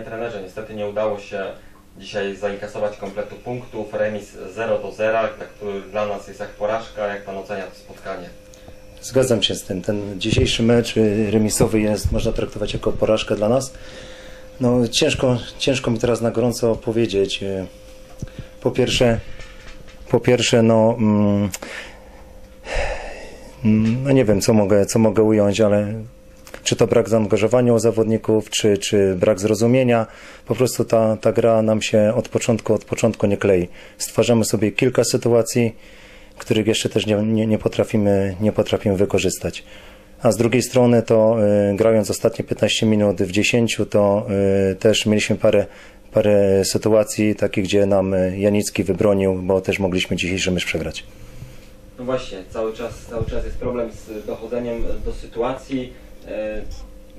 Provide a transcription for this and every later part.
Panie trenerze, niestety nie udało się dzisiaj zainkasować kompletu punktów. Remis 0 do 0, tak, który dla nas jest jak porażka. Jak Pan ocenia to spotkanie? Zgadzam się z tym. Ten dzisiejszy mecz y, remisowy jest, można traktować jako porażkę dla nas. No, ciężko, ciężko mi teraz na gorąco powiedzieć. Y, Po pierwsze, po pierwsze, no, mm, mm, no nie wiem, co mogę, co mogę ująć, ale czy to brak zaangażowania u zawodników, czy, czy brak zrozumienia. Po prostu ta, ta gra nam się od początku, od początku nie klei. Stwarzamy sobie kilka sytuacji, których jeszcze też nie, nie, nie, potrafimy, nie potrafimy wykorzystać. A z drugiej strony to y, grając ostatnie 15 minut w 10, to y, też mieliśmy parę, parę sytuacji takich, gdzie nam y, Janicki wybronił, bo też mogliśmy dzisiejszy mecz przegrać. No właśnie, cały czas, cały czas jest problem z dochodzeniem do sytuacji. E,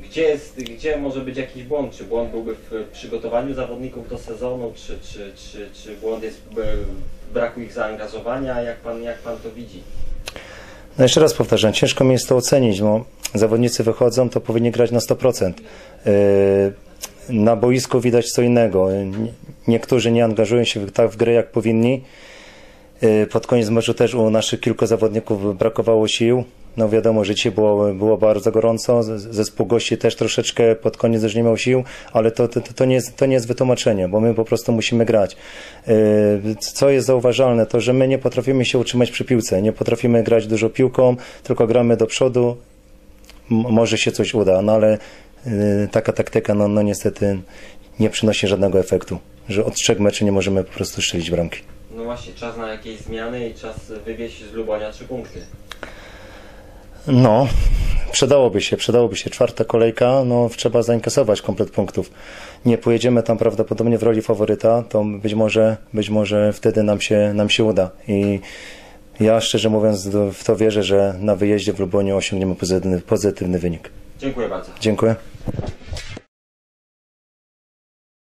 Gdzie, jest, gdzie może być jakiś błąd? Czy błąd byłby w przygotowaniu zawodników do sezonu, czy, czy, czy, czy błąd jest w braku ich zaangażowania? Jak pan, jak pan to widzi? No jeszcze raz powtarzam, ciężko mi jest to ocenić, bo zawodnicy wychodzą, to powinni grać na 100%. Yy, Na boisku widać co innego. Nie- Niektórzy nie angażują się tak w grę, jak powinni. Pod koniec meczu też u naszych kilku zawodników brakowało sił. No wiadomo, że dzisiaj było, było bardzo gorąco, zespół gości też troszeczkę pod koniec już nie miał sił, ale to, to, to, nie, jest, to nie jest wytłumaczenie, bo my po prostu musimy grać. Yy, Co jest zauważalne, to że my nie potrafimy się utrzymać przy piłce, nie potrafimy grać dużo piłką, tylko gramy do przodu, może się coś uda, no ale yy, taka taktyka no, no niestety nie przynosi żadnego efektu, że od trzech meczy nie możemy po prostu strzelić bramki. No właśnie, czas na jakieś zmiany i czas wywieźć z Lubonia trzy punkty. No, przydałoby się, przydałoby się. Czwarta kolejka, no trzeba zainkasować komplet punktów. Nie pojedziemy tam prawdopodobnie w roli faworyta, to być może, być może wtedy nam się, nam się uda. I ja szczerze mówiąc w to wierzę, że na wyjeździe w Luboniu osiągniemy pozytywny, pozytywny wynik. Dziękuję bardzo. Dziękuję.